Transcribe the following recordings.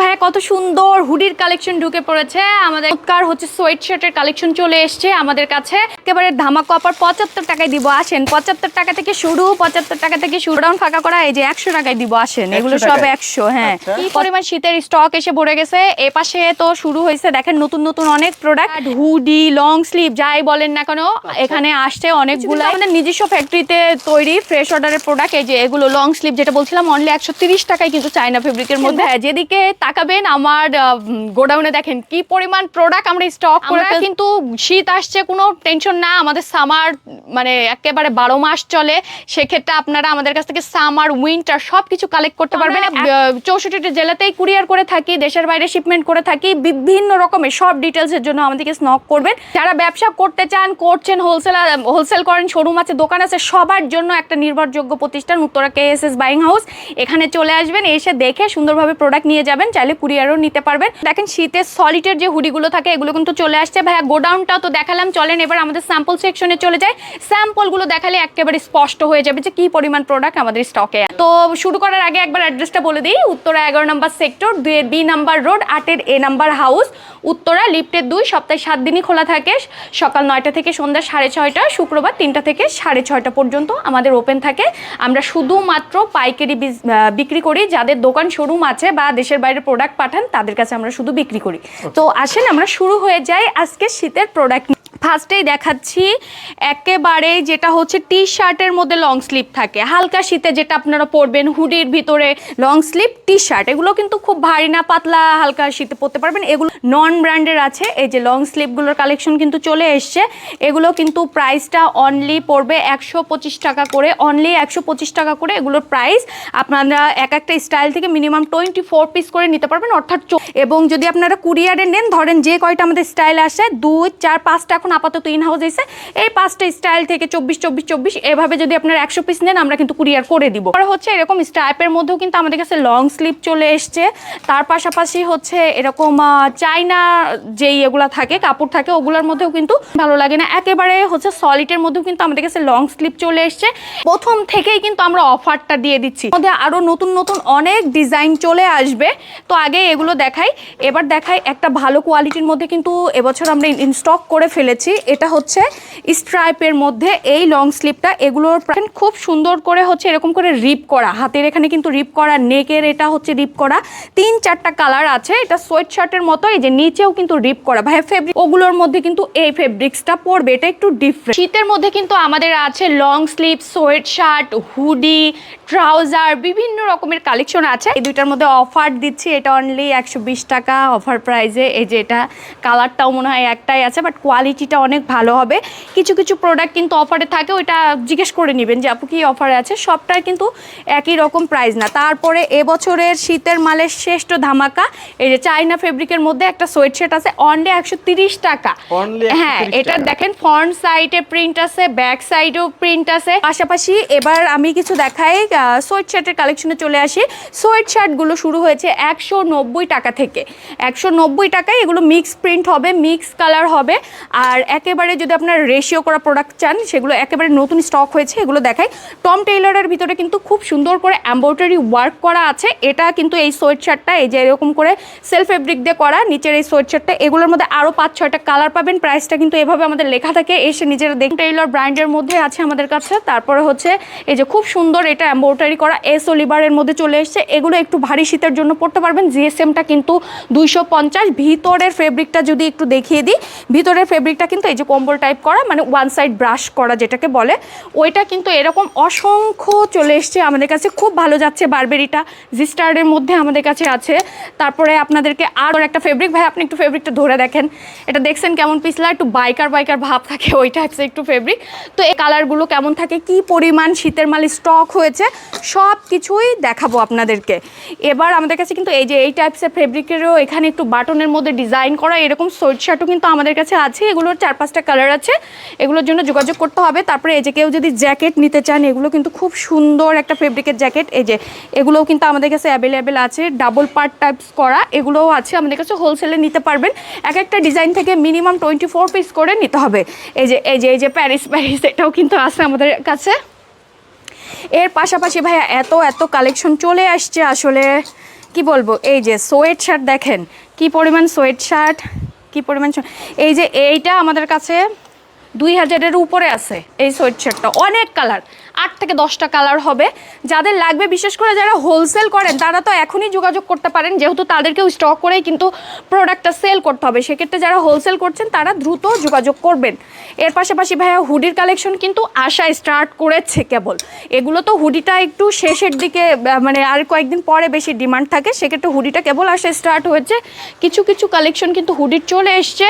ভাইয়া কত সুন্দর হুডির কালেকশন ঢুকে পড়েছে। আমাদের কার হচ্ছে সোয়েট শার্টের কালেকশন চলে এসছে আমাদের কাছে। একেবারে ধামাকা অফার পঁচাত্তর টাকায় দিব আসেন। পঁচাত্তর টাকা থেকে শুরু পঁচাত্তর টাকা থেকে শুরু। ডাউন ফাঁকা করা এই যে একশো টাকায় দিব আসেন। এগুলো সব একশো হ্যাঁ। আচ্ছা। কি পরিমাণ শীতের স্টক এসে ভরে গেছে? এ পাশে তো শুরু হয়েছে দেখেন নতুন নতুন অনেক প্রোডাক্ট হুডি লং স্লিভ যাই বলেন না কেন এখানে আসছে অনেকগুলো আমাদের নিজস্ব ফ্যাক্টরিতে তৈরি ফ্রেশ অর্ডারের প্রোডাক্ট এই যে এগুলো লং স্লিভ যেটা বলছিলাম অনলি একশো তিরিশ টাকায় কিন্তু চায়না ফেব্রিকের মধ্যে। হ্যাঁ, যেদিকে তাকাবেন আমার গোডাউনে দেখেন কি পরিমাণ প্রোডাক্ট আমরা স্টক করে কিন্তু শীত আসছে কোনো টেনশন না আমাদের সামার মানে একেবারে বারো মাস চলে সেক্ষেত্রে আপনারা আমাদের কাছ থেকে সামার উইন্টার সব কিছু কালেক্ট করতে পারবেন। চৌষট্টিটা জেলাতেই কুরিয়ার করে থাকি দেশের বাইরে শিপমেন্ট করে থাকি বিভিন্ন রকমের সব ডিটেলসের জন্য আমাদেরকে স্নক করবেন। যারা ব্যবসা করতে চান করছেন হোলসেল হোলসেল করেন শোরুম আছে দোকান আছে সবার জন্য একটা নির্ভরযোগ্য প্রতিষ্ঠান Uttara K S S buying house এখানে চলে আসবেন এসে দেখে সুন্দরভাবে প্রোডাক্ট নিয়ে যাবেন। চাইলে কুরিয়ারও নিতে পারবেন। দেখেন শীতের সলিটের যে হুডিগুলো থাকে, এগুলো কিন্তু চলে আসছে। ভাইয়া গোডাউনটা তো দেখালাম। চলেন এবার আমাদের স্যাম্পল সেকশনে চলে যায় স্যাম্পলগুলো দেখালে একেবারে স্পষ্ট হয়ে যাবে যে কি পরিমাণ প্রোডাক্ট আমাদের স্টকে তো শুরু করার আগে একবার অ্যাড্রেসটা বলে দিই। উত্তরা এগারো নম্বর সেক্টর দুয়ের বি নাম্বার রোড আটের এ নাম্বার হাউস উত্তরা লিফটের দুই, সপ্তাহে সাত দিনই খোলা থাকে। সকাল নয়টা থেকে সন্ধ্যা সাড়ে ছয়টা, শুক্রবার তিনটা থেকে সাড়ে ছয়টা পর্যন্ত আমাদের ওপেন থাকে। আমরা শুধুমাত্র পাইকারি বিক্রি করি। যাদের দোকান শোরুম আছে বা দেশের বাইরে প্রোডাক্ট পাঠান তাদের কাছে আমরা শুধু বিক্রি করি। তো আসেন আমরা শুরু হয়ে যাই আজকে শীতের প্রোডাক্ট ফার্স্টেই দেখাচ্ছি, একেবারে যেটা হচ্ছে টি শার্টের মধ্যে লং স্লিভ থাকে। হালকা শীতে যেটা আপনারা পরবেন, হুডির ভিতরে লং স্লিভ টি শার্ট এগুলো কিন্তু খুব ভারী না, পাতলা হালকা শীতে পরতে পারবেন। এগুলো নন ব্র্যান্ডের আছে, এই যে লং স্লিভগুলোর কালেকশন কিন্তু চলে এসছে। এগুলো কিন্তু প্রাইসটা অনলি পড়বে একশো পঁচিশ টাকা করে অনলি একশো পঁচিশ টাকা করে এগুলোর প্রাইস আপনারা এক একটা স্টাইল থেকে মিনিমাম টোয়েন্টি ফোর পিস করে নিতে পারবেন, অর্থাৎ এবং যদি আপনারা কুরিয়ারে নেন, ধরেন যে কয়টা আমাদের স্টাইল আসে, দুই, চার, পাঁচটা এখন আপাতত ইন হাউস এসে এই পাঁচটা স্টাইল থেকে চব্বিশ চব্বিশ চব্বিশ এভাবে যদি আপনারা একশো পিস নেন, আমরা কিন্তু কুরিয়ার করে দিব। আর হচ্ছে এরকম স্টাইপের মধ্যেও কিন্তু আমাদের কাছে লং স্লিভ চলে এসছে। তার পাশাপাশি হচ্ছে এরকম চাইনা যেই এগুলা থাকে, কাপড় থাকে, ওগুলোর মধ্যেও কিন্তু ভালো লাগে না। একেবারে হচ্ছে সলিডের মধ্যেও কিন্তু আমাদের কাছে লং স্লিভ চলে এসছে। প্রথম থেকেই কিন্তু আমরা অফারটা দিয়ে দিচ্ছি। মধ্যে আরও নতুন নতুন অনেক ডিজাইন চলে আসবে। তো আগে এগুলো দেখাই। এবার দেখাই একটা ভালো কোয়ালিটির মধ্যে কিন্তু এবছর আমরা ইনস্টক করে করে ফেলেছি এটা হচ্ছে স্ট্রাইপের মধ্যে এই লং স্লিপটা এগুলোর খুব সুন্দর করে হচ্ছে এরকম করে রিপ করা। হাতের এখানে কিন্তু রিপ করা নেকের এটা হচ্ছে রিপ করা। তিন, চারটা কালার আছে। এটা সোয়েট শার্টের মতো, এই যে নিচেও কিন্তু রিপ করা। ভাই ফেব্রিক ওগুলোর মধ্যে কিন্তু এই ফেব্রিক্সটা পড়বে এটা একটু ডিফারেন্ট শীতের মধ্যে কিন্তু আমাদের আছে long sleeve sweatshirt hoodie trouser বিভিন্ন রকমের কালেকশন আছে। এই দুইটার মধ্যে অফার দিচ্ছি। এটা অনলি একশো বিশ টাকা অফার প্রাইসে এই যে এটা কালারটাও মনে হয় একটাই আছে বাট কোয়ালিটিটা অনেক ভালো হবে। কিছু কিছু প্রোডাক্ট কিন্তু অফারে থাকে ওইটা জিজ্ঞেস করে নেবেন যে আপু কি অফারে আছে? সবটাই কিন্তু একই রকম প্রাইস না। তারপরে এবছরের শীতের মালের শ্রেষ্ঠ ধামাকা এই যে চাইনা ফেব্রিকের মধ্যে একটা সোয়েট শার্ট আছে অনলি একশো তিরিশ টাকা। হ্যাঁ এটা দেখেন ফ্রন্ট সাইডে প্রিন্ট আছে ব্যাক সাইডেও প্রিন্ট আছে। পাশাপাশি এবার আমি কিছু দেখাই সোয়েট শার্টের কালেকশনে চলে আসি। সোয়েট শার্টগুলো শুরু হয়েছে একশো নব্বই টাকা থেকে। একশো নব্বই টাকায় এগুলো মিক্স প্রিন্ট হবে মিক্স কালার হবে। আর একেবারে যদি আপনার রেশিও করা প্রোডাক্ট চান, সেগুলো একেবারে নতুন স্টক হয়েছে, এগুলো দেখাই। টম টেইলরের ভিতরে কিন্তু খুব সুন্দর করে এম্ব্রয়ডারি ওয়ার্ক করা আছে। এটা কিন্তু এই সোয়েট শার্টটা এই যে এরকম করে সেলফ ফেব্রিক দিয়ে করা, নিচের এই সোয়েট শার্টটা এগুলোর মধ্যে আরও পাঁচ, ছয়টা কালার পাবেন। প্রাইসটা কিন্তু এভাবে আমাদের লেখা থাকে। এসে নিজেরা দেখুন টেইলর ব্র্যান্ডের মধ্যে আছে আমাদের কাছে। তারপরে হচ্ছে এই যে খুব সুন্দর এটা এম্ব্রয়ডারি করা এস অলিভারের মধ্যে চলে এসেছে। এগুলো একটু ভারী শীতের জন্য পড়তে পারবেন। জিএসএমটা কিন্তু দুইশো পঞ্চাশ। ভিতরের ফেব্রিকটা যদি একটু দেখিয়ে দিই, ভিতরের ফেব্রিকটা কিন্তু এই যে কম্বল টাইপ করা মানে ওয়ান সাইড ব্রাশ করা যেটাকে বলে, ওইটা কিন্তু এরকম অসংখ্য চলে এসছে আমাদের কাছে। খুব ভালো যাচ্ছে বারবেরিটা, জিস্টার্ডের মধ্যে আমাদের কাছে আছে। তারপরে আপনাদেরকে আরও একটা ফেব্রিক ভাই আপনি একটু ফেব্রিকটা ধরে দেখেন। এটা দেখছেন কেমন পিছলা, একটু বাইকার বাইকার ভাব থাকে ওই টাইপসের একটু ফেব্রিক তো এই কালারগুলো কেমন থাকে, কি পরিমাণ শীতের মাল স্টক হয়েছে, সব কিছুই দেখাবো আপনাদেরকে। এবার আমাদের কাছে কিন্তু এই যে এই টাইপসের ফেব্রিকেরও এখানে একটু বাটনের মধ্যে ডিজাইন করা, এরকম সোয়েট শার্টও কিন্তু আমাদের কাছে আছে। এগুলোর চার পাঁচটা কালার আছে, এগুলোর জন্য যোগাযোগ করতে হবে। তারপরে এই যে কেউ যদি জ্যাকেট নিতে চান, এগুলো কিন্তু খুব সুন্দর একটা ফেব্রিকের জ্যাকেট এই যে এগুলোও কিন্তু আমাদের কাছে অ্যাভেলেবেল আছে ডাবল পার্ট টাইপস করা, এগুলোও আছে, আমাদের কাছে হোলসেলে নিতে পারবেন। এক একটা ডিজাইন থেকে মিনিমাম টোয়েন্টি ফোর পিস করে নিতে হবে। এই যে এই যে এই যে প্যারিস প্যারিস এটাও কিন্তু আছে আমাদের কাছে। এর পাশাপাশি ভাইয়া এত এত কালেকশন চলে আসছে আসলে, কি বলব? এই যে সোয়েট শার্ট দেখেন, কি পরিমাণ সোয়েট শার্ট কি পরিমাণ এই যে এইটা আমাদের কাছে দুই হাজারের উপরে আছে, এই সোয়েট শার্টটা অনেক কালার আট থেকে দশটা কালার হবে। যাদের লাগবে, বিশেষ করে যারা হোলসেল করেন, তারা তো এখনই যোগাযোগ করতে পারেন, যেহেতু তাদেরকেও স্টক করেই কিন্তু প্রোডাক্টটা সেল করতে হবে। সেক্ষেত্রে যারা হোলসেল করছেন, তারা দ্রুত যোগাযোগ করবেন। এর পাশাপাশি ভাইয়া হুডির কালেকশন কিন্তু আসা স্টার্ট করেছে কেবল। এগুলো তো হুডিটা একটু শেষের দিকে মানে আর কয়েকদিন পরে বেশি ডিমান্ড থাকে, সেক্ষেত্রে হুডিটা কেবল আসা স্টার্ট হয়েছে। কিছু কিছু কালেকশন কিন্তু হুডির চলে এসছে,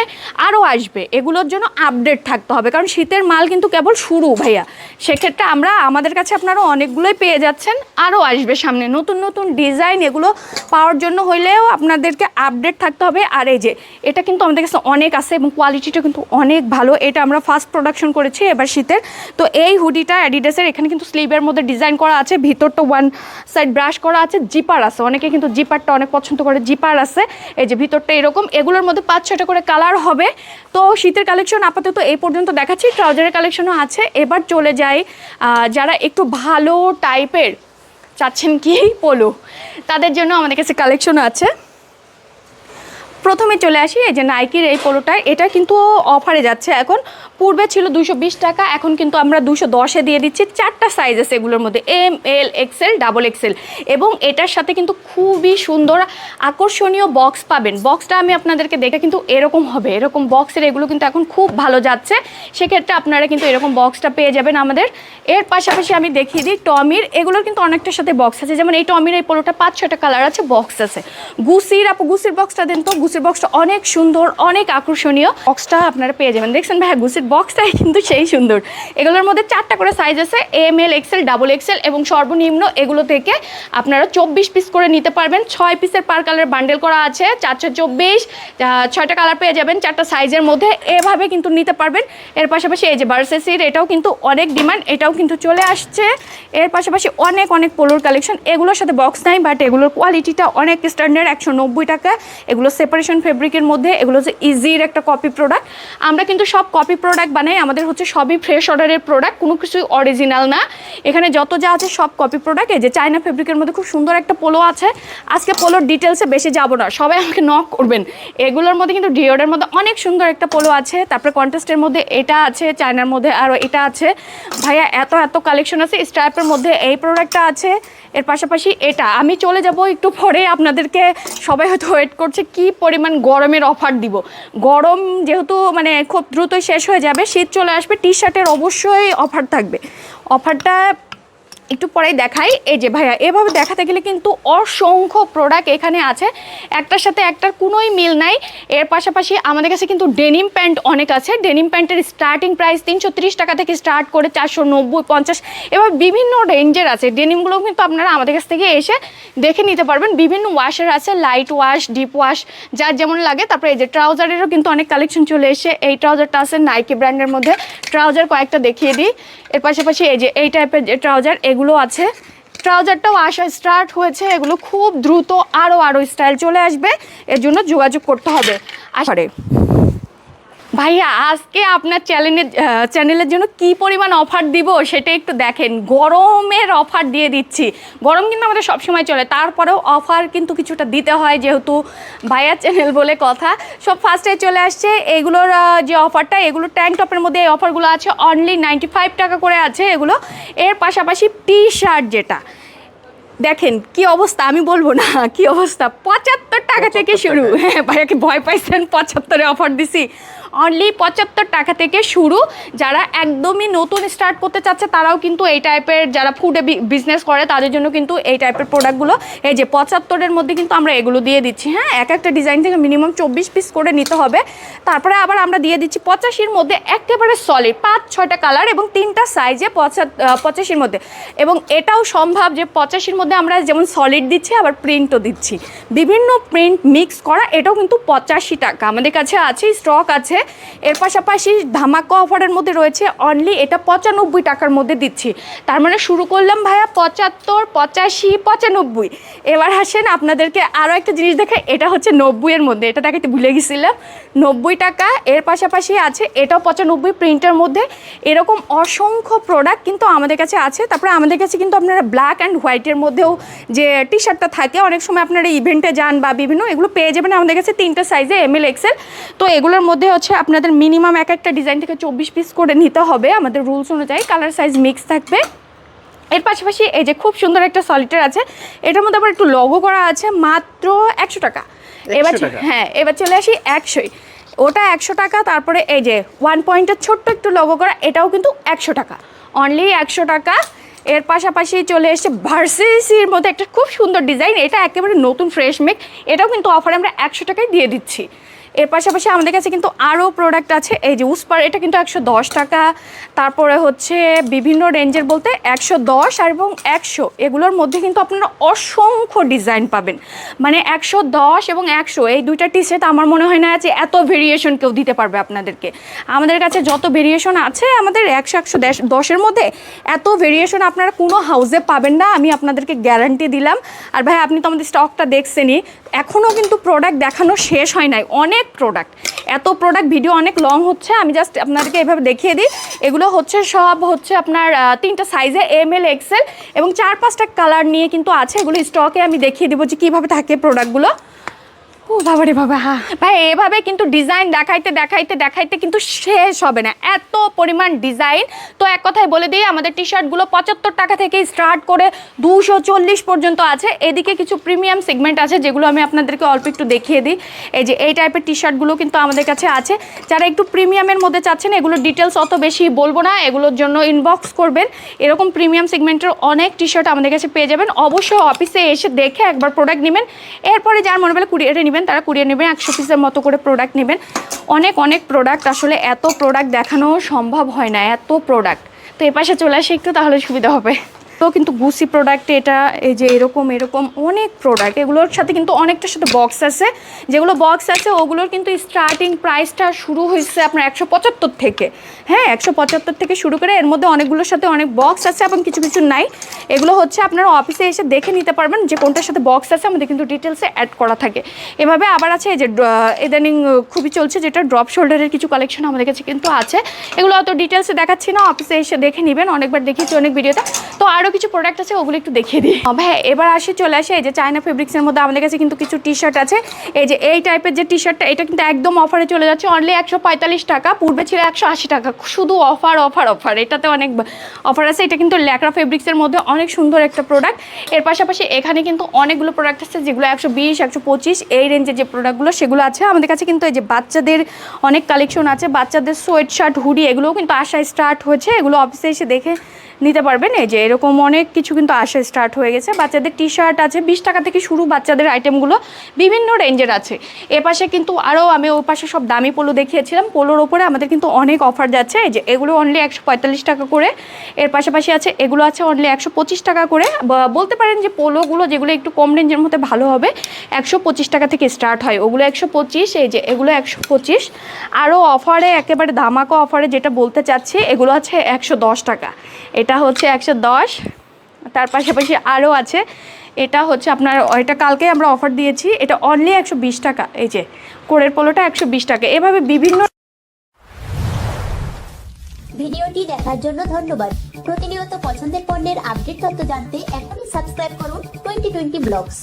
আরও আসবে। এগুলোর জন্য আপডেট থাকতে হবে, কারণ শীতের মাল কিন্তু কেবল শুরু ভাইয়া। সেক্ষেত্রে আমরা আমাদের কাছে আপনারা অনেকগুলোই পেয়ে যাচ্ছেন, আরও আসবে সামনে। নতুন নতুন ডিজাইন এগুলো পাওয়ার জন্য হইলেও আপনাদেরকে আপডেট থাকতে হবে। আর এই যে, এটা কিন্তু আমাদের কাছে অনেক আছে এবং কোয়ালিটিটা কিন্তু অনেক ভালো। এটা আমরা ফার্স্ট প্রোডাকশন করেছি এবার শীতের। তো এই হুডিটা অ্যাডিডাসের এখানে কিন্তু স্লিভের মধ্যে ডিজাইন করা আছে। ভিতরটা ওয়ান সাইড ব্রাশ করা আছে। জিপার আছে। অনেকে কিন্তু জিপারটা অনেক পছন্দ করে। জিপার আছে। এই যে ভিতরটা এরকম। এগুলোর মধ্যে পাঁচ ছটা করে কালার হবে। তো শীতের কালেকশন আপাতত এই পর্যন্ত দেখাচ্ছি। ট্রাউজারের কালেকশনও আছে। এবার চলে যাই যারা একটু ভালো টাইপের চাচ্ছেন কি পোলো তাদের জন্য আমাদের কাছে কালেকশন আছে। প্রথমে চলে আসি, এই যে নাইকির এই পোলোটা এটা কিন্তু অফারে যাচ্ছে এখন। পূর্বে ছিল দুশো টাকা, এখন কিন্তু আমরা দুশো দশে দিয়ে দিচ্ছি চারটা সাইজ আছে এগুলোর মধ্যে M L XL double XL এবং এটার সাথে কিন্তু খুবই সুন্দর আকর্ষণীয় বক্স পাবেন। বক্সটা আমি আপনাদেরকে দেখে কিন্তু এরকম হবে, এরকম বক্সের এগুলো কিন্তু এখন খুব ভালো যাচ্ছে। সেক্ষেত্রে আপনারা কিন্তু এরকম বক্সটা পেয়ে যাবেন আমাদের। এর পাশাপাশি আমি দেখিয়ে দিই টমির এগুলোর কিন্তু অনেকটার সাথে বক্স আছে। যেমন এই টমির এই পোলোটা পাঁচ ছটা কালার আছে বক্স আছে। গুসির আপু গুসির বক্সটা দেন তো গুসির বক্সটা অনেক সুন্দর, অনেক আকর্ষণীয়। বক্সটা আপনারা পেয়ে যাবেন। দেখছেন ভাই গুসির বক্সটাই কিন্তু সেই সুন্দর। এগুলোর মধ্যে চারটা করে সাইজ আছে M L XL double XL এবং সর্বনিম্ন এগুলো থেকে আপনারা চব্বিশ পিস করে নিতে পারবেন। ছয় পিসের পার কালার বান্ডেল করা আছে, চারশো চব্বিশ ছয়টা কালার পেয়ে যাবেন, চারটা সাইজের মধ্যে এভাবে কিন্তু নিতে পারবেন। এর পাশাপাশি এই যে বার্সেসির এটাও কিন্তু অনেক ডিমান্ড এটাও কিন্তু চলে আসছে। এর পাশাপাশি অনেক অনেক পোলোর কালেকশন এগুলোর সাথে বক্স নাই বাট এগুলোর কোয়ালিটিটা অনেক স্ট্যান্ডার্ড একশো নব্বই টাকা। এগুলো সেপারেশন ফেব্রিকের মধ্যে, এগুলো হচ্ছে ইজির একটা কপি প্রোডাক্ট আমরা কিন্তু সব কপি প্রোডাক্ট বানাই, আমাদের হচ্ছে সবই ফ্রেশ অর্ডারের প্রোডাক্ট কোনো কিছুই অরিজিনাল না। এখানে যত যা আছে সব কপি প্রোডাক্ট এই যে চায়না ফেব্রিকের মধ্যে খুব সুন্দর একটা পোলো আছে। আজকে পোলোর ডিটেলসে বেশি যাব না, সবাই আমাকে নক করবেন। এগুলোর মধ্যে কিন্তু ডিওডের মধ্যে অনেক সুন্দর একটা পোলো আছে, তারপরে কন্টেস্টের মধ্যে এটা আছে চায়নার মধ্যে আরও এটা আছে। ভাইয়া, এত এত কালেকশন আছে স্ট্রাইপের মধ্যে এই প্রোডাক্টটা আছে। এর পাশাপাশি এটা, আমি চলে যাব একটু পরে, আপনাদেরকে সবাই হয়তো ওয়েট করছে, কি পরিমাণ গরমের অফার দিব। গরম যেহেতু মানে খুব দ্রুতই শেষ হয়ে যাবে, শীত চলে আসবে টি শার্টের অবশ্যই অফার থাকবে। অফারটা একটু পরেই দেখাই। এই যে ভাইয়া, এভাবে দেখাতে গেলে কিন্তু অসংখ্য প্রোডাক্ট এখানে আছে। একটার সাথে একটার কোনোই মিল নাই। এর পাশাপাশি আমাদের কাছে কিন্তু ডেনিম প্যান্ট অনেক আছে। ডেনিম প্যান্টের স্টার্টিং প্রাইস তিনশো ত্রিশ টাকা থেকে স্টার্ট করে চারশো নব্বই পঞ্চাশ। এবার বিভিন্ন রেঞ্জের আছে। ডেনিমগুলো কিন্তু আপনারা আমাদের কাছ থেকে এসে দেখে নিতে পারবেন। বিভিন্ন ওয়াশের আছে লাইট ওয়াশ ডিপ ওয়াশ যার যেমন লাগে। তারপরে এই যে ট্রাউজারেরও কিন্তু অনেক কালেকশন চলে এসে এই ট্রাউজারটা আছে নাইকি ব্র্যান্ডের মধ্যে। ট্রাউজার কয়েকটা দেখিয়ে দিই। এর পাশাপাশি এই যে এই টাইপের যে ট্রাউজার এগুলো আছে। ট্রাউজারটাও আসা স্টার্ট হয়েছে। এগুলো খুব দ্রুত আরও আরও স্টাইল চলে আসবে। এর জন্য যোগাযোগ করতে হবে। আসলে ভাইয়া আজকে আপনার চ্যানেলের চ্যানেলের জন্য কি পরিমাণ অফার দিব সেটা একটু দেখেন। গরমের অফার দিয়ে দিচ্ছি। গরম কিন্তু আমাদের সবসময় চলে তারপরেও অফার কিন্তু কিছুটা দিতে হয় যেহেতু ভাইয়া চ্যানেল বলে কথা। সব ফার্স্টে চলে আসছে এগুলোর যে অফারটা এগুলো ট্যাঙ্ক টপের মধ্যে এই অফারগুলো আছে অনলি নাইনটি ফাইভ টাকা করে আছে এগুলো। এর পাশাপাশি টি শার্ট যেটা। দেখেন কি অবস্থা আমি বলব না কি অবস্থা। পঁচাত্তর টাকা থেকে শুরু। হ্যাঁ ভাইয়াকে ভয় পাইছেন পঁচাত্তরে অফার দিছি। অনলি পঁচাত্তর টাকা থেকে শুরু। যারা একদমই নতুন স্টার্ট করতে চাচ্ছে, তারাও কিন্তু এই টাইপের যারা ফুডে বিজনেস করে, তাদের জন্য কিন্তু এই টাইপের প্রোডাক্টগুলো এই যে পঁচাত্তরের মধ্যে কিন্তু আমরা এগুলো দিয়ে দিচ্ছি। হ্যাঁ এক একটা ডিজাইন থেকে মিনিমাম চব্বিশ পিস করে নিতে হবে। তারপরে আবার আমরা দিয়ে দিচ্ছি পঁচাশির মধ্যে একেবারে সলিড পাঁচ, ছয়টা কালার এবং তিনটা সাইজে পঁচাশির মধ্যে। এবং এটাও সম্ভব যে পঁচাশির মধ্যে আমরা যেমন সলিড দিচ্ছি, আবার প্রিন্টও দিচ্ছি। বিভিন্ন প্রিন্ট মিক্স করা, এটাও কিন্তু পঁচাশি টাকা। আমাদের কাছে আছে স্টক আছে। এর পাশাপাশি ধামাকা অফারের মধ্যে রয়েছে অনলি এটা পঁচানব্বই টাকার মধ্যে দিচ্ছি। তার মানে শুরু করলাম ভাইয়া পঁচাত্তর, পঁচাশি, পঁচানব্বই। এবার আসেন আপনাদেরকে আরও একটা জিনিস দেখে, এটা হচ্ছে নব্বইয়ের মধ্যে, এটা দেখাতে ভুলে গেছিলাম। নব্বই টাকা, এর পাশাপাশি আছে, এটাও পঁচানব্বই প্রিন্টের মধ্যে। এরকম অসংখ্য প্রোডাক্ট কিন্তু আমাদের কাছে আছে। তারপরে আমাদের কাছে কিন্তু আপনারা ব্ল্যাক অ্যান্ড হোয়াইটের মধ্যেও যে টি শার্টটা থাকে, অনেক সময় আপনারা ইভেন্টে যান বা বিভিন্ন, এগুলো পেয়ে যাবেন আমাদের কাছে তিনটে সাইজে এম এল এক্সেল তো এগুলোর মধ্যে হচ্ছে আপনাদের মিনিমাম এক একটা ডিজাইন থেকে চব্বিশ পিস করে নিতে হবে আমাদের রুলস অনুযায়ী কালার সাইজ মিক্স থাকবে। এর পাশাপাশি এই যে খুব সুন্দর একটা সলিটার আছে এটার মধ্যে আবার একটু লগো করা আছে মাত্র একশো টাকা। এবার হ্যাঁ এবার চলে আসি একশোই। ওটা একশো টাকা তারপরে এই যে ওয়ান পয়েন্টের ছোট্ট একটু লগো করা এটাও কিন্তু একশো টাকা। অনলি একশো টাকা। এর পাশাপাশি চলে এসছে ভার্সিসির মধ্যে একটা খুব সুন্দর ডিজাইন এটা একেবারে নতুন ফ্রেশ মেক এটাও কিন্তু অফারে আমরা একশো টাকায় দিয়ে দিচ্ছি। এর পাশাপাশি আমাদের কাছে কিন্তু আরও প্রোডাক্ট আছে, এই যে উসপার, এটা কিন্তু একশো দশ টাকা। তারপরে হচ্ছে বিভিন্ন রেঞ্জের বলতে একশো দশ এবং একশো। এগুলোর মধ্যে কিন্তু আপনারা অসংখ্য ডিজাইন পাবেন। মানে একশো দশ এবং একশো, এই দুইটা টি শার্ট আমার মনে হয় না যে এত ভেরিয়েশন কেউ দিতে পারবে আপনাদেরকে। আমাদের কাছে যত ভেরিয়েশন আছে আমাদের একশো একশো দেশ, দশের মধ্যে এত ভেরিয়েশন আপনারা কোনো হাউসে পাবেন না, আমি আপনাদেরকে গ্যারান্টি দিলাম। আর ভাই, আপনি তো আমাদের স্টকটা দেখছেনই। এখনও কিন্তু প্রোডাক্ট দেখানো শেষ হয় নাই। অনেক প্রোডাক্ট এত প্রোডাক্ট ভিডিও অনেক লং হচ্ছে, আমি জাস্ট আপনাদেরকে এভাবে দেখিয়ে দিই। এগুলো হচ্ছে সব হচ্ছে আপনার তিনটা সাইজে এম এল এক্সেল এবং চার পাঁচটা কালার নিয়ে কিন্তু আছে। এগুলো স্টকে আমি দেখিয়ে দেবো যে কীভাবে থাকে প্রোডাক্টগুলো ও বাবা বাবা হ্যাঁ ভাই, এভাবে কিন্তু ডিজাইন দেখাইতে দেখাইতে দেখাইতে কিন্তু শেষ হবে না। এত পরিমাণ ডিজাইন তো এক কথায় বলে দিই, আমাদের টি শার্টগুলো পঁচাত্তর টাকা থেকে স্টার্ট করে দুশো চল্লিশ পর্যন্ত আছে। এদিকে কিছু প্রিমিয়াম সেগমেন্ট আছে, যেগুলো আমি আপনাদেরকে অল্প একটু দেখিয়ে দিই। এই যে, এই টাইপের টি শার্টগুলো কিন্তু আমাদের কাছে আছে। যারা একটু প্রিমিয়ামের মধ্যে চাচ্ছেন, এগুলোর ডিটেলস অত বেশি বলব না। এগুলোর জন্য ইনবক্স করবেন। এরকম প্রিমিয়াম সেগমেন্টের অনেক টি শার্ট আমাদের কাছে পেয়ে যাবেন। অবশ্যই অফিসে এসে দেখে একবার প্রোডাক্ট নেবেন। এরপরে যার মনে বলে কুরিয়ারে নেবেন তারা কুরিয়ার নেবেন, একশো পিসের মতো করে প্রোডাক্ট নেবেন। অনেক অনেক প্রোডাক্ট আসলে এত প্রোডাক্ট দেখানো সম্ভব হয় না, এত প্রোডাক্ট তো এ পাশে চলে আসে একটু, তাহলে সুবিধা হবে। তো কিন্তু গুসি প্রোডাক্ট এটা, এই যে এরকম এরকম অনেক প্রোডাক্ট এগুলোর সাথে কিন্তু অনেকটার সাথে বক্স আছে। যেগুলো বক্স আছে, ওগুলোর কিন্তু স্টার্টিং প্রাইসটা শুরু হয়েছে আপনার একশো পঁচাত্তর থেকে। হ্যাঁ একশো পঁচাত্তর থেকে শুরু করে এর মধ্যে অনেকগুলোর সাথে অনেক বক্স আছে এবং কিছু কিছু নাই। এগুলো হচ্ছে আপনারা অফিসে এসে দেখে নিতে পারবেন যে কোনটার সাথে বক্স আছে। আমাদের কিন্তু ডিটেলসে অ্যাড করা থাকে। এভাবে আবার আছে এই যে ইদানিং খুবই চলছে যেটা ড্রপ শোল্ডারের কিছু কালেকশন আমাদের কাছে কিন্তু আছে। এগুলো অত ডিটেলসে দেখাচ্ছি না। অফিসে এসে দেখে নেবেন। অনেকবার দেখিয়েছি অনেক ভিডিওতে তো আরও কিছু প্রোডাক্ট আছে, ওগুলো একটু দেখিয়ে দিই। ভাই এবার আসি, চলে আসে। এই যে চায়না ফেব্রিক্সের মধ্যে আমাদের কাছে কিন্তু কিছু টি শার্ট আছে। এই যে এই টাইপের যে টি শার্টটা এটা কিন্তু একদম অফারে চলে যাচ্ছে। অনলি একশো পঁয়তাল্লিশ টাকা, পূর্বে ছিল একশো আশি টাকা। শুধু অফার অফার অফার এটাতে অনেক অফার আছে। এটা কিন্তু ল্যাকড়া ফেব্রিক্সের মধ্যে অনেক সুন্দর একটা প্রোডাক্টের পাশাপাশি এখানে কিন্তু অনেকগুলো প্রোডাক্ট আছে, যেগুলো একশো বিশ, একশো পঁচিশ, এই রেঞ্জের যে প্রোডাক্টগুলো সেগুলো আছে। আমাদের কাছে কিন্তু এই যে বাচ্চাদের অনেক কালেকশন আছে। বাচ্চাদের সোয়েট শার্ট হুডি এগুলোও কিন্তু আসা স্টার্ট হয়েছে। এগুলো অফিসে এসে দেখে নিতে পারবেন। এই যে এরকম অনেক কিছু কিন্তু আসা স্টার্ট হয়ে গেছে। বাচ্চাদের টি শার্ট আছে, বিশ টাকা থেকে শুরু বাচ্চাদের আইটেমগুলো বিভিন্ন রেঞ্জের আছে। এ পাশে কিন্তু আরও আমি ও পাশে সব দামি পোলো দেখিয়েছিলাম। পোলোর ওপরে আমাদের কিন্তু অনেক অফার যাচ্ছে। এই যে এগুলো অনলি একশো পঁয়তাল্লিশ টাকা করে। এর পাশাপাশি আছে, এগুলো আছে অনলি একশো পঁচিশ টাকা করে। বলতে পারেন যে পোলোগুলো যেগুলো একটু কম রেঞ্জের মধ্যে ভালো হবে, একশো পঁচিশ টাকা থেকে স্টার্ট হয়। ওগুলো একশো পঁচিশ, এই যে এগুলো একশো পঁচিশ। আরও অফারে একেবারে ধামাকা অফারে যেটা বলতে চাচ্ছি, এগুলো আছে একশো দশ টাকা। এটা হচ্ছে একশো দশ। তার পাশাপাশি আরও আছে। এটা হচ্ছে আপনার, এটা কালকে আমরা অফার দিয়েছি। এটা অনলি একশো বিশ টাকা। এই যে, কোরের পোলোটা একশো বিশ টাকা। এভাবে বিভিন্ন ভিডিওটি দেখার জন্য ধন্যবাদ। প্রতিনিয়ত পছন্দের পণ্যের আপডেট তথ্য জানতে এখনই সাবস্ক্রাইব করুন টোয়েন্টি টোয়েন্টি ব্লগস।